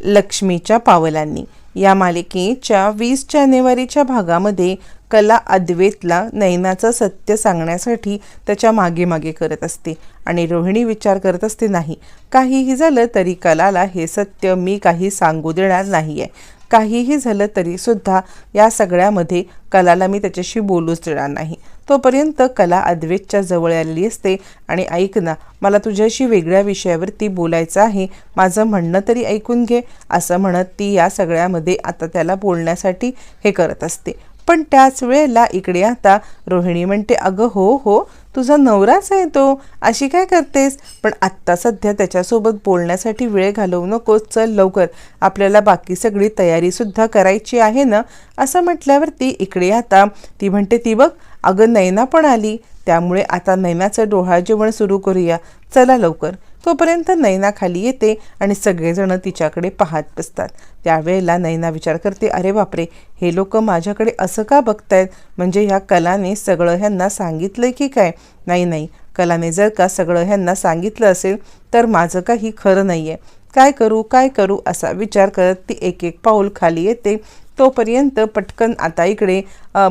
लक्ष्मीच्या पावलांनी. या मालिकेच्या वीस जानेवारीच्या भागामध्ये कला अद्वेतला नयनाचं सत्य सांगण्यासाठी त्याच्यामागे मागे करत असते आणि रोहिणी विचार करत असते नाही काहीही झालं तरी कलाला हे सत्य मी काही सांगू देणार नाही आहे काहीही झालं तरी सुद्धा या सगळ्यामध्ये कलाला मी त्याच्याशी बोलूच देणार नाही. तोपर्यंत कला अद्वेतच्या जवळ आलेली असते. आणि ऐक ना मला तुझ्याशी वेगळ्या विषयावरती बोलायचं आहे. माझं म्हणणं तरी ऐकून घे. असं म्हणत ती या सगळ्यामध्ये आता त्याला बोलण्यासाठी हे करत असते. पण त्याच वेळेला इकडे आता रोहिणी म्हणते अगं हो हो तुझा नवराच आहे तो. अशी काय करतेस? पण आत्ता सध्या त्याच्यासोबत बोलण्यासाठी वेळ घालवू नकोस. चल लवकर. आपल्याला बाकी सगळी तयारीसुद्धा करायची आहे ना? असं म्हटल्यावरती इकडे आता. ती म्हणते ती बघ अगं नैना पण आली. त्यामुळे आता नैनाचं डोहाळ जेवण सुरू करूया. चला लवकर. तोपर्यंत नैना खाली येते आणि सगळेजण तिच्याकडे पाहत बसतात. त्यावेळेला नैना विचार करते अरे बापरे हे लोक माझ्याकडे असं का बघतायत? म्हणजे ह्या कलाने सगळं ह्यांना सांगितलं की काय? नाही नाही कलाने जर का सगळं ह्यांना सांगितलं असेल तर माझं काही खरं नाही आहे काय करू काय करू? असा विचार करत ती एक एक पाऊल खाली येते. तोपर्यंत पटकन आता इकडे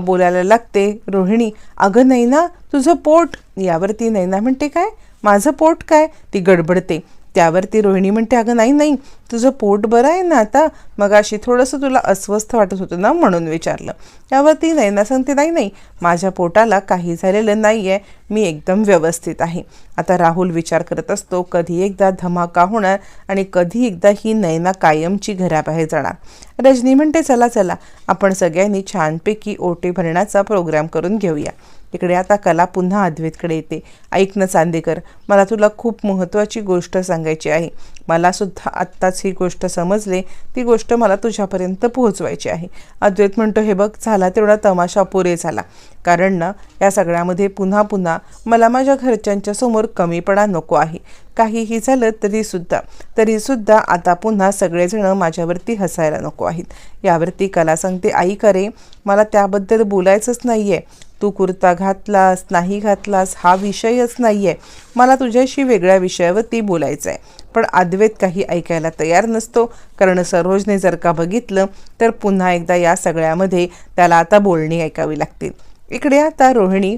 बोलायला लागते रोहिणी अगं नैना तुझं पोट? यावरती नैना म्हणते काय? माझं पोट काय? ती गडबडते. त्यावर ती रोहिणी म्हणते अगं नाही नाही तुझं पोट बरं आहे ना आता? मग अशी थोडंसं तुला अस्वस्थ वाटत होतं ना? म्हणून विचारलं. त्यावर ती नैना सांगते नाही नाही माझ्या पोटाला काही झालेलं नाही आहे मी एकदम व्यवस्थित आहे. आता राहुल विचार करत असतो कधी एकदा धमाका होणार आणि कधी एकदा ही नैना कायमची घराबाहेर जाणार. रजनी म्हणते चला चला आपण सगळ्यांनी छानपैकी ओटे भरण्याचा प्रोग्राम करून घेऊया. इकडे आता कला पुन्हा अद्वैतकडे येते. ऐक ना चांदेकर मला तुला खूप महत्त्वाची गोष्ट सांगायची आहे. मला सुद्धा आत्ताच ही गोष्ट समजले. ती गोष्ट मला तुझ्यापर्यंत पोहोचवायची आहे. अद्वैत म्हणतो हे बघ झाला तेवढा तमाशा पुरे झाला. कारण ना या सगळ्यामध्ये पुन्हा पुन्हा मला माझ्या घरच्यांच्या समोर कमीपणा नको आहे. काहीही झालं तरीसुद्धा तरीसुद्धा आता पुन्हा सगळेजण माझ्यावरती हसायला नको आहेत. यावरती कला सांगते आई करे मला त्याबद्दल बोलायचंच नाही आहे तू कुर्ता घातलास नाही घातलास हा विषयच नाही आहे मला तुझ्याशी वेगळ्या विषयावरती बोलायचं आहे पण अद्वैत काही ऐकायला तयार नसतो. कारण सरोजने जर का बघितलं तर पुन्हा एकदा या सगळ्यामध्ये त्याला आता बोलणी ऐकावी लागतील. इकडे आता रोहिणी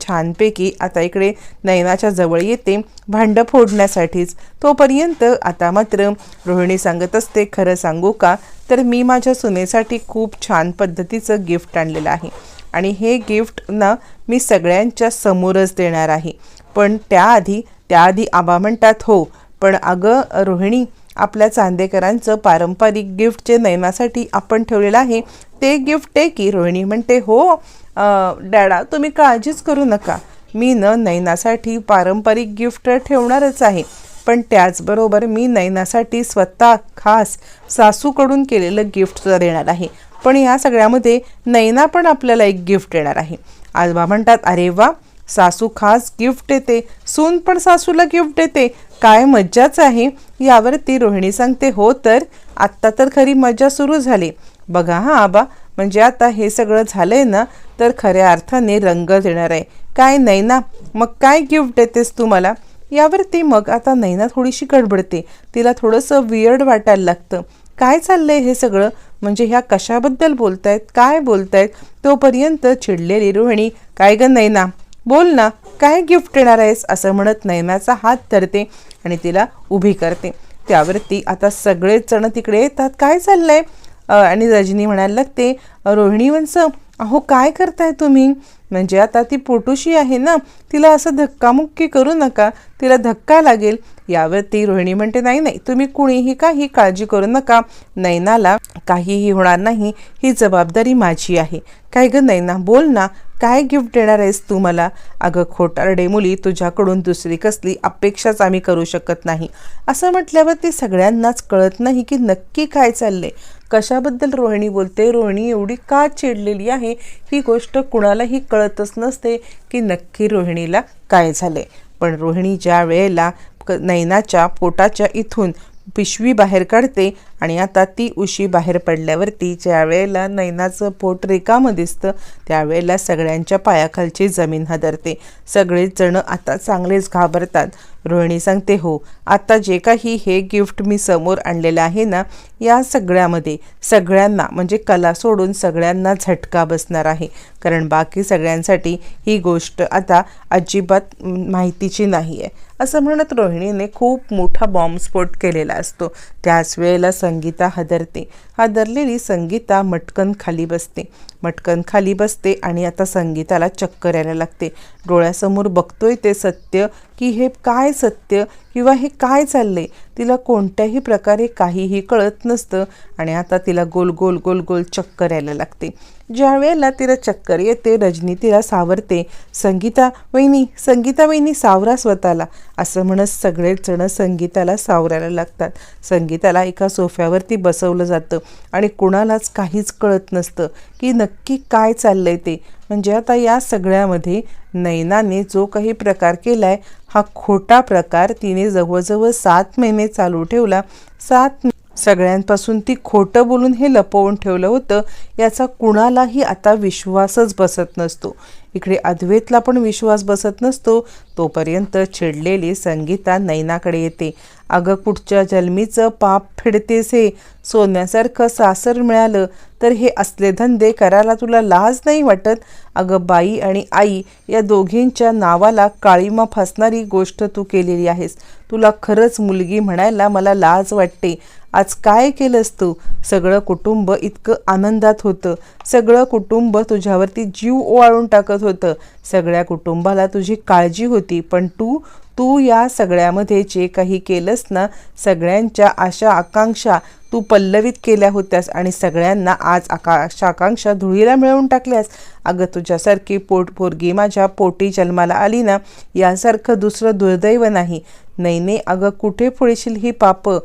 छानपैकी आता इकडे नयनाच्या जवळ येते. भांडं फोडण्यासाठीच. तोपर्यंत आता मात्र रोहिणी सांगत असते खरं सांगू का? तर मी माझ्या सुनेसाठी खूप छान पद्धतीचं गिफ्ट आणलेलं आहे. आणि हे गिफ्ट ना मी सगळ्यांच्या समोरच देणार आहे. पण त्याआधी त्याआधी आबा म्हणतात हो पण अगं रोहिणी आपल्या चांदेकरांचं पारंपरिक गिफ्ट जे नयनासाठी आपण ठेवलेलं आहे ते गिफ्ट आहे की रोहिणी म्हणते हो डॅडा तुम्ही काळजीच करू नका. मी न नयनासाठी पारंपरिक गिफ्ट ठेवणारच आहे पण त्याचबरोबर मी नयनासाठी स्वतः खास सासूकडून केलेलं गिफ्टसुद्धा देणार आहे. पण या सगळ्यामध्ये नैना पण आपल्याला एक गिफ्ट देणार आहे. आजोबा म्हणतात अरे वा सासू खास गिफ्ट देते. सून पण सासूला गिफ्ट देते. काय मज्जाच आहे? यावरती रोहिणी सांगते हो तर आत्ता तर खरी मज्जा सुरू झाली. बघा हा आबा म्हणजे आता हे सगळं झालंय ना तर खऱ्या अर्थाने रंग देणार आहे. काय नाही ना मग काय गिफ्ट देतेस तू मला? यावरती मग आता नैना थोडीशी गडबडते. तिला थोडंसं वियर्ड वाटायला लागतं. काय चाललंय हे सगळं? म्हणजे ह्या कशाबद्दल बोलतायत? काय बोलतायत? तोपर्यंत चिडलेली रोहिणी काय ग नैना? बोल ना. काय गिफ्ट देणार आहेस असं म्हणत नैनाचा हात धरते आणि तिला उभी करते. त्यावरती आता सगळेच जण तिकडे येतात. काय चाललंय? आणि रजनी म्हणायला लागते रोहिणीवंच अहो काय करताय तुम्ही? म्हणजे आता ती पोटूशी आहे ना तिला असं धक्कामुक्की करू नका तिला धक्का लागेल. यावरती रोहिणी म्हणते नाही नाही तुम्ही कुणीही काही काळजी करू नका. नैनाला काहीही होणार नाही. ही जबाबदारी माझी आहे. काय ग नैना बोल ना. काय गिफ्ट देणार आहेस तू मला? अगं खोटारडे मुली तुझ्याकडून दुसरी कसली अपेक्षाच आम्ही करू शकत नाही. असं म्हटल्यावर ते सगळ्यांनाच कळत नाही की नक्की काय चाललंय. कशाबद्दल रोहिणी बोलते? रोहिणी एवढी का चिडलेली आहे? ही गोष्ट कुणालाही कळतच नसते की नक्की रोहिणीला काय झाले पण रोहिणी ज्या वेळेला क- नैनाच्या पोटाच्या इथून पिशवी बाहेर काढते आणि आता ती उशी बाहेर पडल्यावरती ज्या वेळेला नैनाचं पोट रिकामं दिसतं त्यावेळेला सगळ्यांच्या पायाखालची जमीन हादरते. सगळेच जण आता चांगलेच घाबरतात. रोहिणी सांगते हो आता जे काही हे गिफ्ट मी समोर आणलेलं आहे ना या सगळ्यामध्ये सगळ्यांना म्हणजे कला सोडून सगळ्यांना झटका बसणार आहे. कारण बाकी सगळ्यांसाठी ही गोष्ट आता अजिबात माहितीची नाही आहे असं म्हणत रोहिणीने खूप मोठा बॉम्बस्फोट केलेला असतो. त्याच वेळेला संगीता हदरते. हादरलेली संगीता मटकन खाली बसते. मटकन खाली बसते आणि आता संगीताला चक्कर यायला लागते. डोळ्यासमोर बघतोय ते सत्य की हे काय सत्य किंवा हे काय चाललंय? तिला कोणत्याही प्रकारे काहीही कळत नसतं आणि आता तिला गोल गोल गोल गोल चक्कर यायला लागते. ज्यावेळेला तिला चक्कर येते रजनी तिला सावरते संगीता वहिनी संगीता वहिनी सावरा स्वतःला. असं म्हणत सगळेच जण संगीताला सावरायला लागतात. संगीताला एका सोफ्यावरती बसवलं जातं आणि कुणालाच काहीच कळत नसतं की नक्की काय चाललंय ते. म्हणजे आता या सगळ्यामध्ये नैनाने जो काही प्रकार केलाय हा खोटा प्रकार तिने जवळजवळ सात महिने चालू ठेवला. सात सगळ्यांपासून ती खोटं बोलून हे लपवून ठेवलं होतं याचा कुणालाही आता विश्वासच बसत नसतो. इकडे अद्वैतला पण विश्वास बसत नसतो तोपर्यंत चिडलेली संगीता नैनाकडे येते. अगं कुठच्या जन्मीचं पाप फेडतेस हे. सोन्यासारखं सासर मिळालं तर हे असले धंदे करायला तुला लाज नाही वाटत? अगं बाई आणि आई या दोघींच्या नावाला काळीमा फसणारी गोष्ट तू केलेली आहेस. तुला खरंच मुलगी म्हणायला मला लाज वाटते. आज काय केलंस तू? सगळं कुटुंब इतकं आनंदात होतं. सगळं कुटुंब तुझ्यावरती जीव ओवाळून टाकत होतं. सगळ्या कुटुंबाला तुझी काळजी होती पण तू तू या सगळ्यामध्ये जे काही केलंस ना सगळ्यांच्या आशा आकांक्षा तू पल्लवित केल्या होत्यास आणि सगळ्यांना आज आकाश आकांक्षा धुळीला मिळवून टाकल्यास. अगं तुझ्यासारखी पोट पोरगी माझ्या पोटी जन्माला आली ना यासारखं दुसरं दुर्दैव नाही. नाही नाही अगं कुठे फुळशील ही पापं?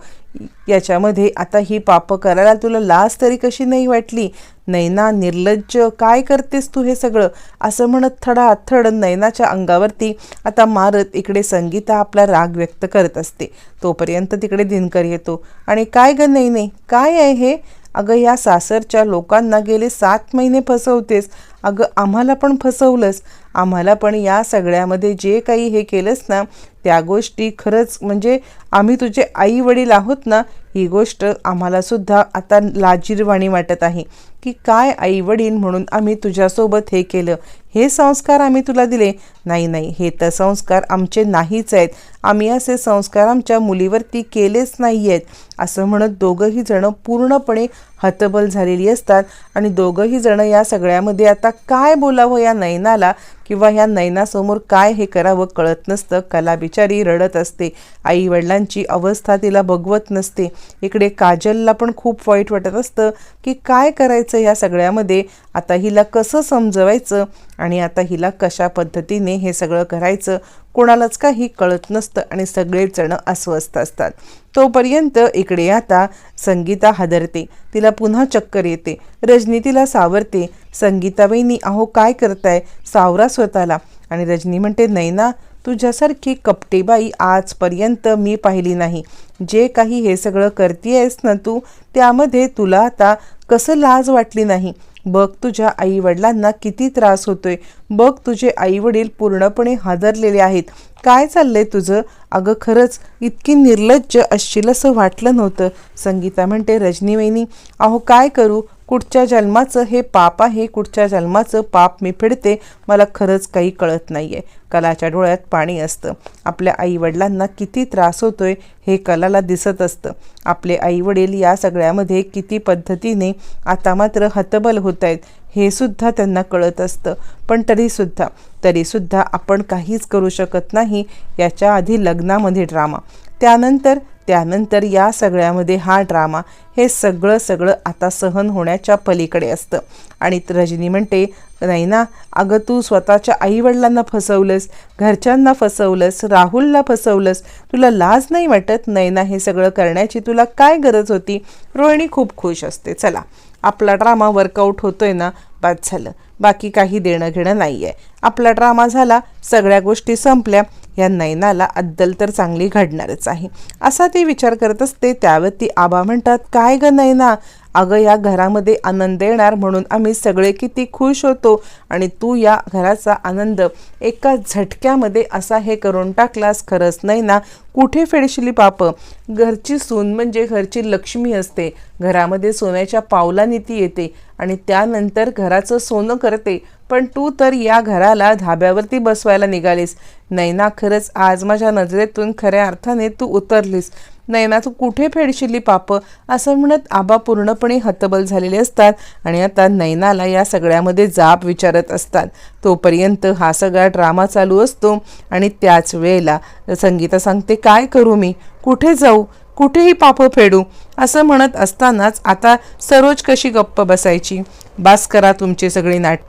याच्यामध्ये आता ही पापं करायला तुला लाज तरी कशी नाही वाटली? नैना निर्लज्ज काय करतेस तू हे सगळं? असं म्हणत थडा अथड नैनाच्या अंगावरती आता मारत इकडे संगीता आपला राग व्यक्त करत असते. तोपर्यंत तिकडे दिनकर येतो. आणि काय ग नाही नाही काय आहे हे? अगं या सासरच्या लोकांना गेले सात महिने फसवतेस. अगं आम्हाला पण फसवलंस. आम्हाला पण या सगळ्यामध्ये जे काही हे केलंस ना त्या गोष्टी खरंच म्हणजे आम्ही तुझे आई वडील आहोत ना ही गोष्ट आम्हालासुद्धा आता लाजीरवाणी वाटत आहे. की काय आई वडील म्हणून आम्ही तुझ्यासोबत हे केलं? हे संस्कार आम्ही तुला दिले? नाही नाही. हे तर संस्कार आमचे नाहीच आहेत. आम्ही असे संस्कार आमच्या मुलीवरती केलेच नाही आहेत असं म्हणत दोघंही जणं पूर्णपणे हतबल झालेली असतात. आणि दोघंही जणं या सगळ्यामध्ये आता काय बोलावं या नयनाला किंवा ह्या नयनासमोर काय हे करावं कळत नसतं. कला बिचारी रडत असते. आई वडिलांची अवस्था तिला बघवत नसते. इकडे काजलला पण खूप वाईट वाटत असतं की काय करायचं या सगळ्यामध्ये? आता हिला कसं समजवायचं? आणि आता हिला कशा पद्धतीने हे सगळं करायचं कोणालाच काही कळत नसतं आणि सगळेजण अस्वस्थ असतात. तोपर्यंत इकडे आता संगीता हादरते. तिला पुन्हा चक्कर येते. रजनी तिला सावरते. संगीता अहो काय करताय? सावरा स्वतःला. आणि रजनी म्हणते नैना तुझ्यासारखी कपटेबाई आजपर्यंत मी पाहिली नाही. जे काही हे सगळं करतेयस ना तू त्यामध्ये तुला आता कसं लाज वाटली नाही? बघ तुझ्या आईवडिलांना किती त्रास होतोय. बघ तुझे आईवडील पूर्णपणे हादरलेले आहेत. काय चाललंय तुझं? अगं खरंच इतकी निर्लज्ज असशील असं वाटलं नव्हतं. संगीता म्हणते रजनीवेनी अहो काय करू? कुठच्या जन्माचं हे पाप आहे कुठच्या जन्माचं पाप मी फिडते मला खरंच काही कळत नाही आहे कलाच्या डोळ्यात पाणी असतं. आपल्या आईवडिलांना किती त्रास होतोय हे कलाला दिसत असतं. आपले आईवडील या सगळ्यामध्ये किती पद्धतीने आता मात्र हतबल होत आहेत हे सुद्धा त्यांना कळत असतं. पण तरीसुद्धा तरीसुद्धा आपण काहीच करू शकत नाही याच्या आधी लग्नामध्ये ड्रामा त्यानंतर त्यानंतर या सगळ्यामध्ये हा ड्रामा हे सगळं सगळं आता सहन होण्याच्या पलीकडे असतं. आणि रजनी म्हणते नाही ना अगं तू स्वतःच्या आईवडिलांना फसवलंस घरच्यांना फसवलंस राहुलला फसवलंस. तुला लाज नाही वाटत? नैना हे सगळं करण्याची तुला काय गरज होती? रोहिणी खूप खुश असते. चला आपला ड्रामा वर्कआउट होतोय ना बाद झालं. बाकी काही देणं घेणं नाही आहे आपला ड्रामा झाला सगळ्या गोष्टी संपल्या. या नैनाला अद्दल तर चांगली घडणारच आहे. असा ती विचार करत असते त्यावरती आबा म्हणतात काय ग नैना अगं या घरामध्ये आनंद येणार म्हणून आम्ही सगळे किती खुश होतो आणि तू या घराचा आनंद एका झटक्यामध्ये असा हे करून टाकलास खरंच नाही ना? कुठे फेडशिली पाप? घरची सून म्हणजे घरची लक्ष्मी असते. घरामध्ये सोन्याच्या पावलानी ती येते आणि त्यानंतर घराचं सोनं करते. पण तू तर या घराला धाब्यावरती बसवायला निघालीस. नैना खरंच आज माझ्या नजरेतून खऱ्या अर्थाने तू उतरलीस. नैना तू कुठे फेडशिली पाप? असं म्हणत आबा पूर्णपणे हतबल झालेले असतात आणि आता नैनाला या सगळ्यामध्ये जाब विचारत असतात. तोपर्यंत हा सगळा ड्रामा चालू असतो आणि त्याच वेळेला संगीता सांगते काय करू मी? कुठे जाऊ? कुठेही पापं फेडू? असं म्हणत असतानाच आता सरोज कशी गप्प बसायची? बास करा तुमचे सगळी नाट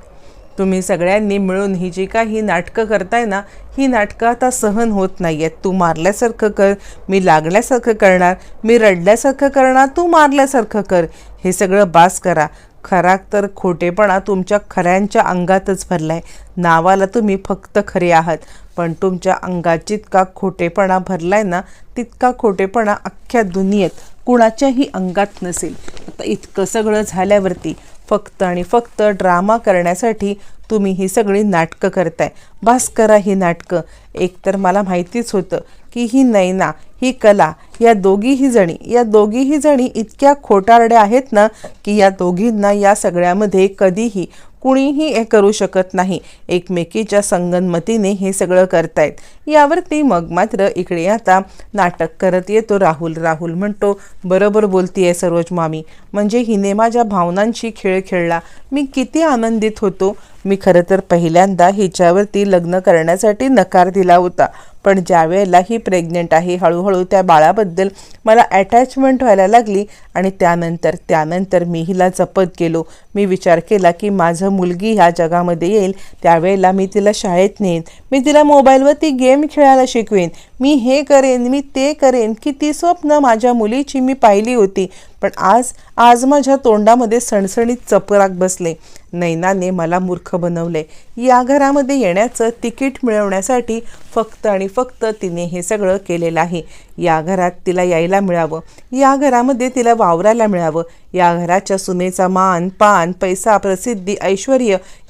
तुम्ही सगळ्यांनी मिळून ही जी काही नाटकं करताय ना ही नाटकं आता सहन होत नाही आहेत तू मारल्यासारखं कर मी लागल्यासारखं करणार मी रडल्यासारखं करणार तू मारल्यासारखं कर. हे सगळं बास करा. खरा तर खोटेपणा तुमच्या खऱ्यांच्या अंगातच भरला आहे नावाला तुम्ही फक्त खरे आहात. पण तुमच्या अंगात जितका खोटेपणा भरला आहे ना तितका खोटेपणा अख्ख्या दुनियेत कुणाच्याही अंगात नसेल. आता इतकं सगळं झाल्यावरती फक्त आणि फक्त ड्रामा करण्यासाठी तुम्ही ही सगळी नाटकं करताय. बास करा ही नाटकं. एकतर मला माहितीच होतं की ही नैना ही कला या दोघीही जणी या दोघीही जणी इतक्या खोटारड्या आहेत ना की या दोघींना या सगळ्यामध्ये कधीही कुणीही हे करू शकत नाही. एकमेकीच्या संगनमतीने हे सगळं करतायत. यावरती मग मात्र इकडे आता नाटक करत येतो. राहुल राहुल म्हणतो बरोबर बोलतीये सरोज मामी. म्हणजे हिने माझ्या भावनांशी खेळ खेळला. मी किती आनंदित होतो. मी खरं तर पहिल्यांदा हिच्यावरती लग्न करण्यासाठी नकार दिला होता. पण ज्यावेळेला ही प्रेग्नंट आहे हळूहळू त्या बाळाबद्दल मला अटॅचमेंट व्हायला लागली आणि त्यानंतर त्यानंतर मी हिला जपत गेलो. मी विचार केला की माझं मुलगी ह्या जगामध्ये येईल त्यावेळेला मी तिला शाळेत नेईन. मी तिला मोबाईलवरती गेम खेळायला शिकवेन. मी हे करेन मी ते करेन की ती स्वप्न माझ्या मुलीची मी पाहिली होती. पण आज आज माझ्या तोंडामध्ये सणसणीत चपराक बसले. नैनाने मला मूर्ख बनवले. या घरामध्ये येण्याचं तिकीट मिळवण्यासाठी फक्त आणि फक्त तिने हे सगळं केलेलं आहे. या घरात तिला यायला मिळावं. या घरामध्ये तिला वावरायला मिळावं. या घराच्या सुनेचा मान पान पैसा प्रसिद्धी ऐश्वर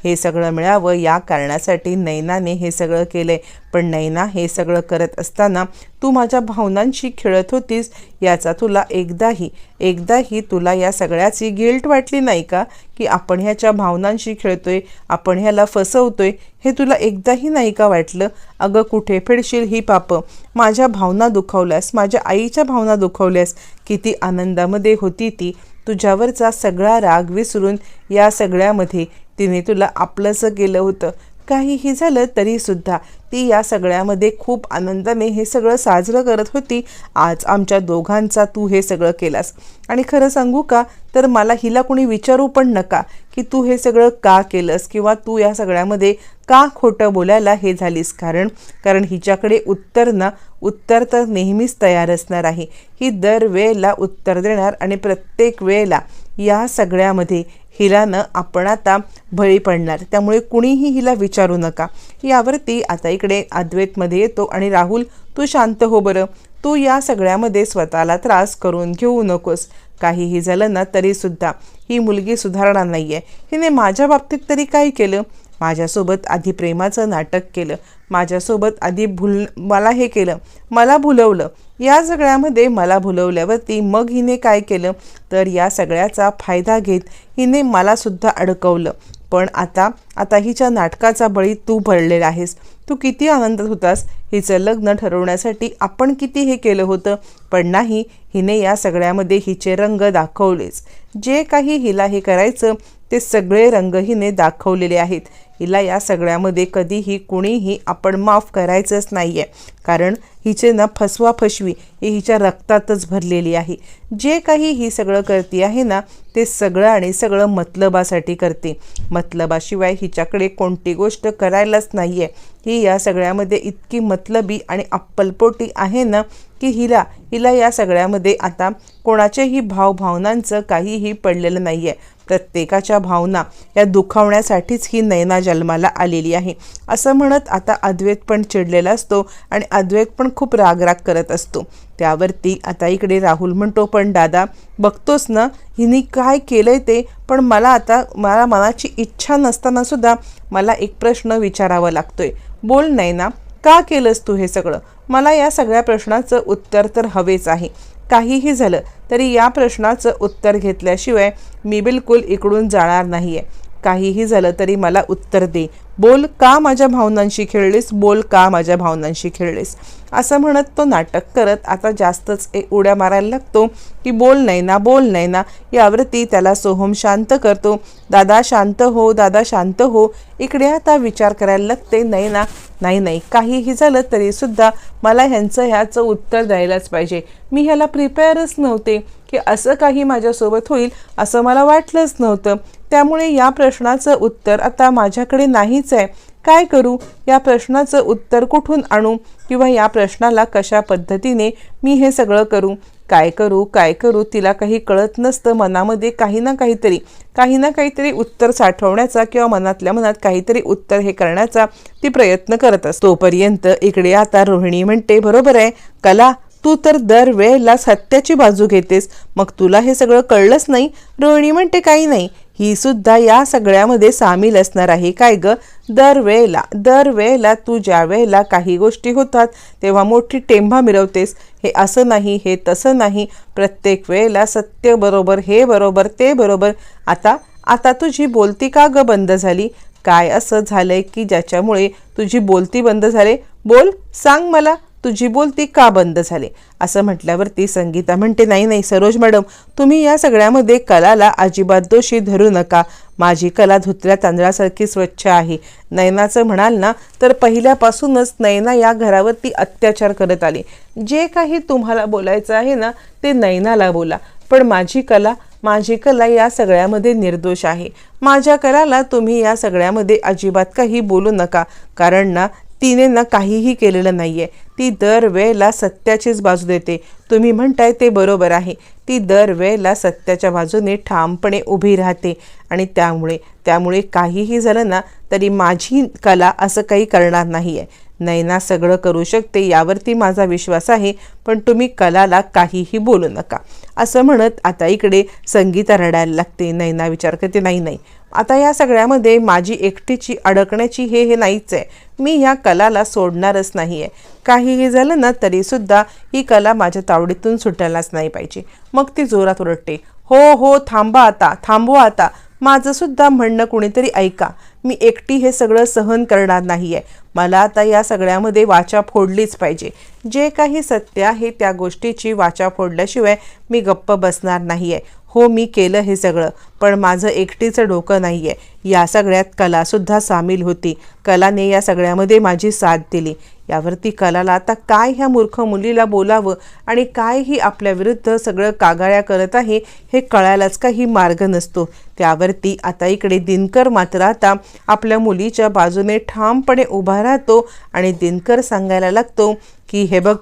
हे सगळं मिळावं. या कारणासाठी नैनाने हे सगळं केलं पण नैना हे सगळं करत असताना तू माझ्या भावनांशी खेळत होतीस याचा तुला एकदाही एकदाही तुला या सगळ्याची गिल्ट वाटली नाही का? की आपण ह्याच्या भावनांशी खेळतोय आपण ह्याला फसवतोय हे तुला एकदाही नाही का वाटलं? अगं कुठे फेडशील ही पापं? माझ्या भावना दुखावल्यास माझ्या आईच्या भावना दुखावल्यास किती आनंदामध्ये होती ती. तुझ्यावरचा सगळा राग विसरून या सगळ्यामध्ये तिने तुला आपलंसं केलं होतं. काहीही झालं तरीसुद्धा ती या सगळ्यामध्ये खूप आनंदाने हे सगळं साजरं करत होती. आज आमच्या दोघांचा तू हे सगळं केलास. आणि खरं सांगू का? तर मला हिला कोणी विचारू पण नका की तू हे सगळं का केलंस किंवा तू या सगळ्यामध्ये का खोटं बोलायला हे झालीस. कारण कारण हिच्याकडे उत्तर ना उत्तर तर नेहमीच तयार असणार आहे. ही दर वेळेला उत्तर देणार आणि प्रत्येक वेळेला या सगळ्यामध्ये हिलानं आपण आता बळी पडणार. त्यामुळे कुणीही हिला विचारू नका. यावरती आता इकडे अद्वैतमध्ये येतो आणि राहुल तू शांत हो बरं. तू या सगळ्यामध्ये स्वतःला त्रास करून घेऊ नकोस. काहीही झालं ना तरीसुद्धा. ही मुलगी सुधारणार नाही आहे हिने माझ्या बाबतीत तरी काय केलं? माझ्यासोबत आधी प्रेमाचं नाटक केलं माझ्यासोबत आधी भुल मला हे केलं मला भुलवलं. या सगळ्यामध्ये मला भुलवल्यावरती मग हिने काय केलं? तर या सगळ्याचा फायदा घेत हिने मलासुद्धा अडकवलं. पण आता आता हिच्या नाटकाचा बळी तू भरलेला आहेस. तू किती आनंदात होतास. हिचं लग्न ठरवण्यासाठी आपण किती हे केलं होतं. पण नाही हिने या सगळ्यामध्ये हिचे रंग दाखवलेच. जे काही हिला हे करायचं ते सगळे रंग हिने दाखवलेले आहेत. हिला या सगळ्यामध्ये कधीही कुणीही आपण माफ करायचंच नाही आहे कारण हिचे ना फसवा फसवी ही हिच्या रक्तातच भरलेली आहे. जे काही ही सगळं करते आहे ना ते सगळं आणि सगळं मतलबासाठी करते. मतलबाशिवाय हिच्याकडे कोणती गोष्ट करायलाच नाही आहे ही या सगळ्यामध्ये इतकी मतलबी आणि अप्पलपोटी आहे ना की की हिला हिला या सगळ्यामध्ये आता कोणाच्याही भावभावनांचं काहीही पडलेलं नाही आहे प्रत्येकाच्या भावना या दुखावण्यासाठीच ही नयना जन्माला आलेली आहे. असं म्हणत आता अद्वैत पण चिडलेला असतो आणि अद्वैत पण खूप रागराग करत असतो. त्यावरती आता इकडे राहुल म्हणतो पण दादा बघतोस ना हिने काय केलंय ते? पण मला आता मला मनाची इच्छा नसताना सुद्धा मला एक प्रश्न विचारावा लागतोय. बोल नैना का केलंस तू हे सगळं? मला या सगळ्या प्रश्नाचं उत्तर तर हवेच आहे. काहीही झालं तरी या प्रश्नाचं उत्तर घेतल्याशिवाय मी बिलकुल इकडून जाणार नाही आहे काहीही झालं तरी मला उत्तर दे. बोल का माझ्या भावनांशी खेळलीस? बोल का माझ्या भावनांशी खेळलीस? असं म्हणत तो नाटक करत आता जास्तच ए उड्या मारायला लागतो की बोल नाही ना बोल नाही ना. यावरती त्याला सोहम शांत करतो. दादा शांत हो दादा शांत हो. इकडे आता विचार करायला लागते नाही ना नाही नाही. काहीही झालं तरीसुद्धा मला ह्यांचं ह्याचं उत्तर द्यायलाच पाहिजे. मी ह्याला प्रिपेअरच नव्हते की असं काही माझ्यासोबत होईल असं मला वाटलंच नव्हतं. त्यामुळे या प्रश्नाचं उत्तर आता माझ्याकडे नाहीच आहे. काय करू? या प्रश्नाचं उत्तर कुठून आणू? किंवा या प्रश्नाला कशा पद्धतीने मी हे सगळं करू? काय करू? काय करू? तिला काही कळत नसतं मनामध्ये काही ना काहीतरी. काही ना काहीतरी उत्तर साठवण्याचा किंवा मनातल्या मनात काहीतरी उत्तर हे करण्याचा ती प्रयत्न करत असतो. तोपर्यंत इकडे आता रोहिणी म्हणते बरोबर आहे. कला तू तर दरवेळेला सत्याची बाजू घेतेस. मग तुला हे सगळं कळलंच नाही? रोहिणी म्हणते काही नाही. ही सुद्धा या सगळ्यामध्ये सामील असणार आहे. काय ग? दरवेळेला दरवेळेला तू ज्या वेळेला काही गोष्टी होतात तेव्हा मोठी टेंभा मिरवतेस. हे असं नाही हे तसं नाही. प्रत्येक वेळेला सत्य बरोबर हे बरोबर ते बरोबर. आता आता तुझी बोलती का ग बंद झाली? काय असं झालंय की ज्याच्यामुळे तुझी बोलती बंद झाले? बोल सांग मला. तुझी बोलती का बंद झाली? असं म्हटल्यावरती संगीता म्हणते नाही नाही सरोज मॅडम तुम्ही या सगळ्यामध्ये कलाला अजिबात दोषी धरू नका. माझी कला धुतल्या तांदळासारखी स्वच्छ आहे. नयनाचं म्हणाल ना तर पहिल्यापासूनच नयना या घरावरती अत्याचार करत आले. जे काही तुम्हाला बोलायचं आहे ना ते नयनाला बोला. पण माझी कला माझी कला या सगळ्यामध्ये निर्दोष आहे. माझ्या कलाला तुम्ही या सगळ्यामध्ये अजिबात काही बोलू नका. कारण ना तिने ना काहीही केलेलं नाही आहे ती दरवेळेला सत्याचीच बाजू देते. तुम्ही म्हणताय ते बरोबर आहे. ती दरवेळेला सत्याच्या बाजूने ठामपणे उभी राहते. आणि त्यामुळे त्यामुळे काहीही झालं ना तरी माझी कला असं काही करणार नाही आहे नैना सगळं करू शकते यावरती माझा विश्वास आहे पण तुम्ही कलाला काहीही बोलू नका. असं म्हणत आता इकडे संगीता रडायला लागते. नैना विचार करते नाही नाही. आता या सगळ्यामध्ये माझी एकटीची अडकण्याची हे हे नाहीच आहे मी ह्या कलाला सोडणारच नाही आहे काहीही झालं ना तरीसुद्धा ही कला माझ्या तावडीतून सुटायलाच नाही पाहिजे. मग ती जोरात ओरडते हो हो थांबा आता थांबवा आता. माझंसुद्धा म्हणणं कुणीतरी ऐका. मी एकटी हे सगळं सहन करणार नाही आहे मला आता या सगळ्यामध्ये वाचा फोडलीच पाहिजे. जे काही सत्य आहे त्या गोष्टीची वाचा फोडल्याशिवाय मी गप्प बसणार नाही आहे हो मी केलं हे सगळं पण माझं एकटीचं डोकं नाही आहे या सगळ्यात कलासुद्धा सामील होती. कलाने या सगळ्यामध्ये माझी साथ दिली. यावरती कलाला आता काय ह्या मूर्ख मुलीला बोलावं आणि काय ही आपल्या विरुद्ध सगळं कागाळ्या करत आहे हे कळायलाच काही मार्ग नसतो. त्यावरती आता इकडे दिनकर मात्र आता आपल्या मुलीच्या बाजूने ठामपणे उभा राहतो आणि दिनकर सांगायला लागतो की हे बघ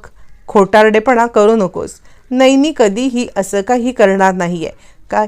खोटारडेपणा करू नकोस. नैनी कधीही असं काही करणार नाही आहे काय?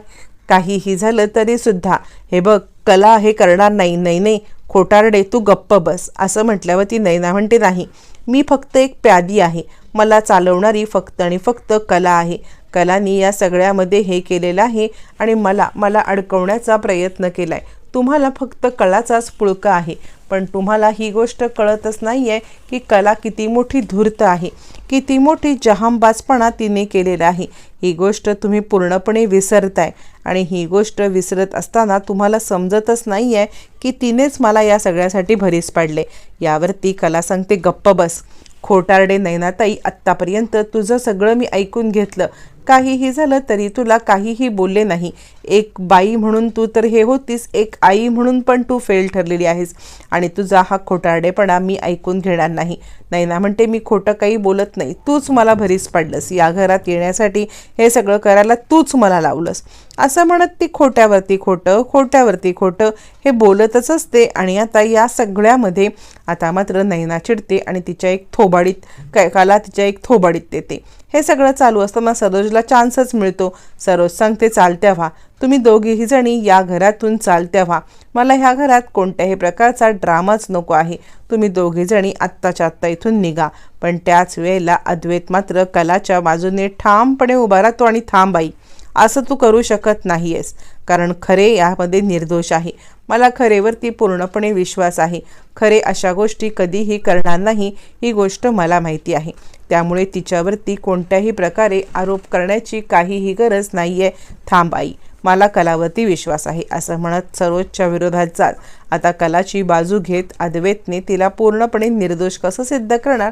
काहीही झालं तरीसुद्धा हे बघ कला हे करणार नाही. नाही नाही खोटारडे तू गप्प बस. असं म्हटल्यावर ती नैना म्हणते नाही. मी फक्त एक प्यादी आहे. मला चालवणारी फक्त आणि फक्त कला आहे. कलानी या सगळ्यामध्ये हे केलेलं आहे आणि मला मला अडकवण्याचा प्रयत्न केला आहे तुम्हाला फक्त कलाचाच पुळका आहे. पण तुम्हाला ही गोष्ट कळतच नाही आहे की कला किती मोठी धूर्त आहे. किती मोठी जहामबाजपणा तिने केलेला आहे. ही गोष्ट तुम्ही पूर्णपणे विसरताय. आणि ही गोष्ट विसरत असताना तुम्हाला समजतच नाही आहे की तिनेच मला या सगळ्यासाठी भरीस पाडले. यावरती कला सांगते गप्प बस. खोटारडे नैनाताई आत्तापर्यंत तुझं सगळं मी ऐकून घेतलं. काहीही झालं तरी तुला काहीही बोलले नाही. एक बाई म्हणून तू तर हे होतीस एक आई म्हणून पण तू फेल ठरलेली आहेस. आणि तुझा हा खोटारडेपणा मी ऐकून घेणार नाही. नैना म्हणते मी खोटं काही बोलत नाही. तूच मला भरीस पाडलंस. या घरात येण्यासाठी हे सगळं करायला तूच मला लावलंस. असं म्हणत ती खोट्यावरती खोटं खोट्यावरती खोटं हे बोलतच असते आणि आता या सगळ्यामध्ये आता मात्र नैना चिडते आणि तिच्या एक थोबाडीत काय काला तिच्या एक थोबाडीत देते. हे सगळं चालू असताना सरोजला चान्सच मिळतो. सरोज सांगते चालत्या व्हा तुम्ही दोघेही जणी या घरातून चालत्या व्हा मला ह्या घरात कोणत्याही प्रकारचा ड्रामाच नको आहे. तुम्ही दोघे जणी आत्ताच्या आत्ता इथून निघा. पण त्याच वेळेला अद्वैत मात्र कलाच्या बाजूने ठामपणे उभा राहतो आणि थांबाई असं तू करू शकत नाहीयेस. कारण खरे यामध्ये निर्दोष आहे. मला खरेवरती पूर्णपणे विश्वास आहे. खरे अशा गोष्टी कधीही करणार नाही ही गोष्ट मला माहिती आहे. त्यामुळे तिच्यावरती कोणत्याही प्रकारे आरोप करण्याची काहीही गरज नाही आहे थांब आई. मला कलावरती विश्वास आहे असं म्हणत सरोजच्या विरोधात जात. आता कलाची बाजू घेत अद्वैतने तिला पूर्णपणे निर्दोष कसं सिद्ध करणार?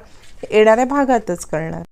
येणाऱ्या भागातच करणार.